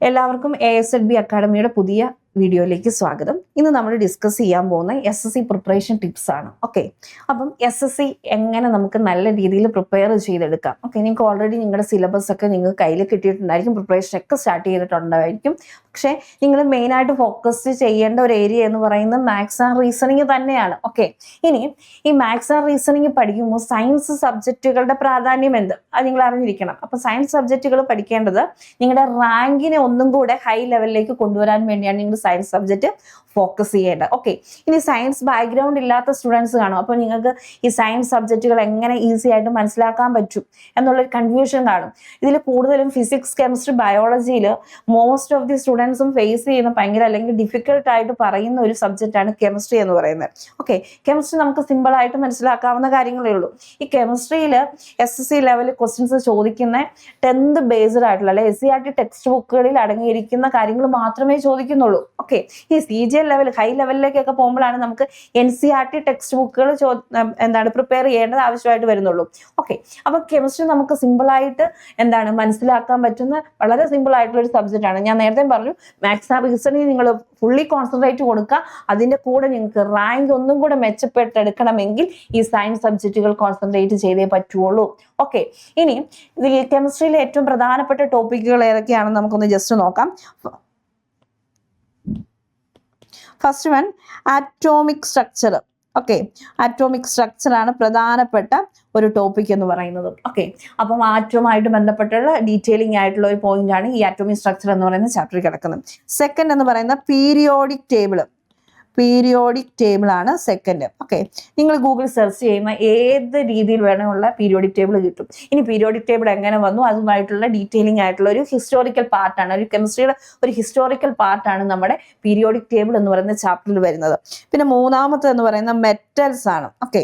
എല്ലാവർക്കും A S Ed B അക്കാഡമിയുടെ പുതിയ വീഡിയോയിലേക്ക് സ്വാഗതം. ഇന്ന് നമ്മൾ ഡിസ്കസ് ചെയ്യാൻ പോകുന്ന S S C preparation tips ആണ്. ഓക്കെ അപ്പം എസ് എസ് സി എങ്ങനെ നമുക്ക് നല്ല രീതിയിൽ പ്രിപ്പയർ ചെയ്തെടുക്കാം. ഓക്കെ നിങ്ങൾക്ക് ഓൾറെഡി നിങ്ങളുടെ സിലബസ് ഒക്കെ നിങ്ങൾക്ക് കയ്യിൽ കിട്ടിയിട്ടുണ്ടായിരിക്കും. പ്രിപ്പറേഷൻ ഒക്കെ സ്റ്റാർട്ട് ചെയ്തിട്ടുണ്ടായിരിക്കും. പക്ഷേ നിങ്ങൾ മെയിനായിട്ട് ഫോക്കസ് ചെയ്യേണ്ട ഒരു ഏരിയ എന്ന് പറയുന്നത് മാത്സ് ആൻഡ് റീസണിങ് തന്നെയാണ്. ഓക്കെ ഇനി ഈ മാത്സ് ആൻഡ് റീസണിങ് പഠിക്കുമ്പോൾ സയൻസ് സബ്ജക്റ്റുകളുടെ പ്രാധാന്യം എന്ത്? അത് നിങ്ങൾ അറിഞ്ഞിരിക്കണം. അപ്പോൾ സയൻസ് സബ്ജക്റ്റുകൾ പഠിക്കേണ്ടത് നിങ്ങളുടെ റാങ്കിനെ ഒന്നും കൂടെ ഹൈ ലെവലിലേക്ക് കൊണ്ടുവരാൻ വേണ്ടിയാണ് നിങ്ങൾ സയൻസ് സബ്ജക്റ്റ് ഫോക്കസ് ചെയ്യേണ്ടത്. ഓക്കെ ഇനി സയൻസ് ബാക്ക്ഗ്രൗണ്ട് ഇല്ലാത്ത സ്റ്റുഡൻസ് കാണും. അപ്പോൾ നിങ്ങൾക്ക് ഈ സയൻസ് സബ്ജക്റ്റുകൾ എങ്ങനെ ഈസി ആയിട്ട് മനസ്സിലാക്കാൻ പറ്റും എന്നുള്ളൊരു കൺഫ്യൂഷൻ കാണും. ഇതിൽ കൂടുതലും ഫിസിക്സ് കെമിസ്ട്രി ബയോളജിയിൽ മോസ്റ്റ് ഓഫ് ദി സ്റ്റുഡൻസും ഫേസ് ചെയ്യുന്ന ഭയങ്കര അല്ലെങ്കിൽ ഡിഫിക്കൽട്ട് ആയിട്ട് പറയുന്ന ഒരു സബ്ജക്റ്റാണ് കെമിസ്ട്രി എന്ന് പറയുന്നത്. ഓക്കെ കെമിസ്ട്രി നമുക്ക് സിമ്പിൾ ആയിട്ട് മനസ്സിലാക്കാവുന്ന കാര്യങ്ങളേ ഉള്ളൂ. ഈ കെമിസ്ട്രിയിൽ S S C level questions ചോദിക്കുന്ന ടെൻത്ത് ബേസ്ഡ് ആയിട്ടുള്ള അല്ലെ S C R T text ബുക്കുകളിൽ അടങ്ങിയിരിക്കുന്ന കാര്യങ്ങൾ മാത്രമേ ചോദിക്കുന്നുള്ളൂ. ഓക്കെ ഈ C G L level high ലെവലിലേക്കൊക്കെ പോകുമ്പോഴാണ് നമുക്ക് N C R T text ബുക്കുകൾ ചോ എന്താണ് പ്രിപ്പയർ ചെയ്യേണ്ടത് ആവശ്യമായിട്ട് വരുന്നുള്ളൂ. ഓക്കെ അപ്പൊ കെമിസ്ട്രി നമുക്ക് സിമ്പിൾ ആയിട്ട് എന്താണ് മനസ്സിലാക്കാൻ പറ്റുന്ന വളരെ സിമ്പിൾ ആയിട്ടുള്ള ഒരു സബ്ജക്റ്റ് ആണ്. ഞാൻ നേരത്തെ പറഞ്ഞു മാത്സ് ആ റീസണിങ് നിങ്ങൾ ഫുള്ളി കോൺസെൻട്രേറ്റ് കൊടുക്കുക. അതിന്റെ കൂടെ നിങ്ങൾക്ക് റാങ്ക് ഒന്നും കൂടെ മെച്ചപ്പെട്ടെടുക്കണമെങ്കിൽ ഈ സയൻസ് സബ്ജക്റ്റുകൾ കോൺസെൻട്രേറ്റ് ചെയ്തേ പറ്റുള്ളൂ. ഓക്കെ ഇനി കെമിസ്ട്രിയിലെ ഏറ്റവും പ്രധാനപ്പെട്ട ടോപ്പിക്കുകൾ ഏതൊക്കെയാണെന്ന് നമുക്കൊന്ന് ജസ്റ്റ് നോക്കാം. First one atomic structure okay atomic structure ആണ് പ്രധാനപ്പെട്ട ഒരു ടോപ്പിക് എന്ന് പറയുന്നത്. ഓക്കെ അപ്പം ആറ്റവുമായിട്ട് ബന്ധപ്പെട്ടുള്ള ഡീറ്റെയിലിംഗ് ആയിട്ടുള്ള ഒരു പോയിന്റ് ആണ് ഈ ആറ്റോമിക് സ്ട്രക്ചർ എന്ന് പറയുന്ന ചാപ്റ്ററിൽ കിടക്കുന്നത്. സെക്കൻഡ് എന്ന് പറയുന്ന പീരിയോഡിക് ടേബിൾ പീരിയോഡിക് ടേബിൾ ആണ് സെക്കൻഡ് ഓക്കെ നിങ്ങൾ ഗൂഗിൾ സെർച്ച് ചെയ്യുന്ന ഏത് രീതിയിൽ വേണമുള്ള പീരിയോഡിക് ടേബിൾ കിട്ടും. ഇനി പീരിയോഡിക് ടേബിൾ എങ്ങനെ വന്നു? അതുമായിട്ടുള്ള ഡീറ്റെയിലിംഗ് ആയിട്ടുള്ള ഒരു ഹിസ്റ്റോറിക്കൽ പാർട്ടാണ് ഒരു കെമിസ്ട്രിയുടെ ഒരു ഹിസ്റ്റോറിക്കൽ പാർട്ടാണ് നമ്മുടെ പീരിയോഡിക് ടേബിൾ എന്ന് പറയുന്ന ചാപ്റ്ററിൽ വരുന്നത്. പിന്നെ മൂന്നാമത്തെ എന്ന് പറയുന്ന മെറ്റൽസ് ആണ്. ഓക്കെ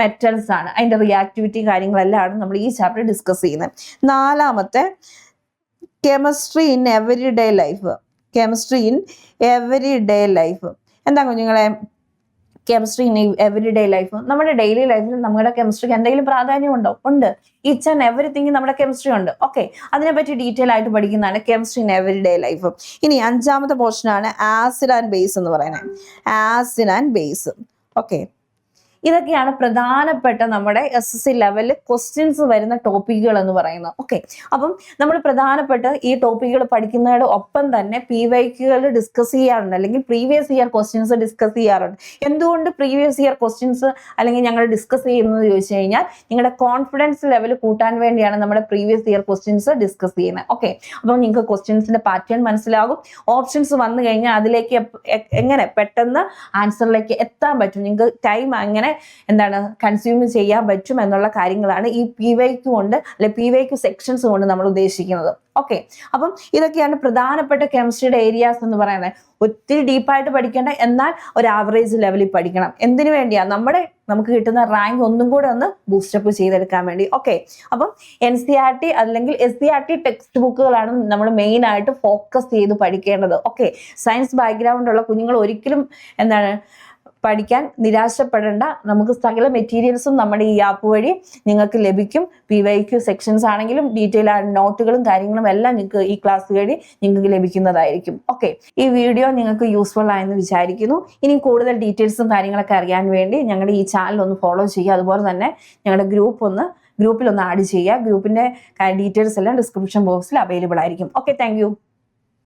മെറ്റൽസ് ആണ്. അതിന്റെ റിയാക്ടിവിറ്റി കാര്യങ്ങളെല്ലാം നമ്മൾ ഈ ചാപ്റ്റർ ഡിസ്കസ് ചെയ്യുന്നത്. നാലാമത്തെ chemistry in everyday life chemistry in everyday life എന്താ കുഞ്ഞുങ്ങളെ chemistry in everyday life നമ്മുടെ ഡെയിലി ലൈഫിൽ നമ്മുടെ കെമിസ്ട്രിക്ക് എന്തെങ്കിലും പ്രാധാന്യമുണ്ടോ? ഉണ്ട്. ഈച്ച് ആൻഡ് എവറിത്തിങ് നമ്മുടെ കെമിസ്ട്രി ഉണ്ട്. ഓക്കെ അതിനെപ്പറ്റി ഡീറ്റെയിൽ ആയിട്ട് പഠിക്കുന്നതാണ് chemistry in everyday life ഇനി അഞ്ചാമത്തെ പോർഷനാണ് ആസിഡ് ആൻഡ് ബേസ് എന്ന് പറയുന്നത്. ആസിഡ് ആൻഡ് ബേസ് ഓക്കെ ഇതൊക്കെയാണ് പ്രധാനപ്പെട്ട നമ്മുടെ എസ് എസ് സി ലെവലിൽ ക്വസ്റ്റ്യൻസ് വരുന്ന ടോപ്പിക്കുകൾ എന്ന് പറയുന്നത്. ഓക്കെ അപ്പം നമ്മൾ പ്രധാനപ്പെട്ട ഈ ടോപ്പിക്കുകൾ പഠിക്കുന്നതിന്റെ ഒപ്പം തന്നെ പി വൈക്കുകൾ ഡിസ്കസ് ചെയ്യാറുണ്ട്. അല്ലെങ്കിൽ പ്രീവിയസ് ഇയർ ക്വസ്റ്റ്യൻസ് ഡിസ്കസ് ചെയ്യാറുണ്ട്. എന്തുകൊണ്ട് പ്രീവിയസ് ഇയർ ക്വസ്റ്റ്യൻസ് അല്ലെങ്കിൽ ഞങ്ങൾ ഡിസ്കസ് ചെയ്യുന്നത് ചോദിച്ചു കഴിഞ്ഞാൽ നിങ്ങളുടെ കോൺഫിഡൻസ് ലെവൽ കൂട്ടാൻ വേണ്ടിയാണ് നമ്മുടെ പ്രീവിയസ് ഇയർ ക്വസ്റ്റ്യൻസ് ഡിസ്കസ് ചെയ്യുന്നത്. ഓക്കെ അപ്പം നിങ്ങൾക്ക് ക്വസ്റ്റ്യൻസിന്റെ പാറ്റേൺ മനസ്സിലാകും. ഓപ്ഷൻസ് വന്നു കഴിഞ്ഞാൽ അതിലേക്ക് എങ്ങനെ പെട്ടെന്ന് ആൻസറിലേക്ക് എത്താൻ പറ്റും. നിങ്ങൾക്ക് ടൈം അങ്ങനെ എന്താണ് കൺസ്യൂം ചെയ്യാൻ പറ്റും എന്നുള്ള കാര്യങ്ങളാണ് ഈ പി വൈക്ക് കൊണ്ട് അല്ലെ പി വൈക്ക് സെക്ഷൻസ് കൊണ്ട് നമ്മൾ ഉദ്ദേശിക്കുന്നത്. ഓക്കെ അപ്പം ഇതൊക്കെയാണ് പ്രധാനപ്പെട്ട കെമിസ്ട്രിയുടെ ഏരിയാസ് എന്ന് പറയുന്നത്. ഒത്തിരി ഡീപ്പായിട്ട് പഠിക്കേണ്ട എന്നാൽ ഒരു ആവറേജ് ലെവലിൽ പഠിക്കണം. എന്തിനു വേണ്ടിയാ? നമ്മുടെ നമുക്ക് കിട്ടുന്ന റാങ്ക് ഒന്നും കൂടെ ഒന്ന് ബൂസ്റ്റപ്പ് ചെയ്തെടുക്കാൻ വേണ്ടി. ഓക്കെ അപ്പം എൻ സി ആർ ടി അല്ലെങ്കിൽ S C R T text ബുക്കുകളാണ് നമ്മൾ മെയിൻ ആയിട്ട് ഫോക്കസ് ചെയ്ത് പഠിക്കേണ്ടത്. ഓക്കെ സയൻസ് ബാക്ക്ഗ്രൗണ്ട് ഉള്ള കുഞ്ഞുങ്ങൾ ഒരിക്കലും എന്താണ് പഠിക്കാൻ നിരാശപ്പെടേണ്ട. നമുക്ക് സകല മെറ്റീരിയൽസും നമ്മുടെ ഈ ആപ്പ് വഴി നിങ്ങൾക്ക് ലഭിക്കും. പി വൈ ക്യു സെക്ഷൻസ് ആണെങ്കിലും ഡീറ്റെയിൽ ആ നോട്ടുകളും കാര്യങ്ങളും എല്ലാം നിങ്ങൾക്ക് ഈ ക്ലാസ് വഴി നിങ്ങൾക്ക് ലഭിക്കുന്നതായിരിക്കും. ഓക്കെ ഈ വീഡിയോ നിങ്ങൾക്ക് യൂസ്ഫുൾ ആയെന്ന് വിചാരിക്കുന്നു. ഇനി കൂടുതൽ ഡീറ്റെയിൽസും കാര്യങ്ങളൊക്കെ അറിയാൻ വേണ്ടി ഞങ്ങളുടെ ഈ ചാനൽ ഒന്ന് ഫോളോ ചെയ്യുക. അതുപോലെ തന്നെ ഞങ്ങളുടെ ഗ്രൂപ്പ് ഒന്ന് ഗ്രൂപ്പിൽ ഒന്ന് ആഡ് ചെയ്യുക. ഗ്രൂപ്പിന്റെ ഡീറ്റെയിൽസ് എല്ലാം ഡിസ്ക്രിപ്ഷൻ ബോക്സിൽ അവൈലബിൾ ആയിരിക്കും. Okay thank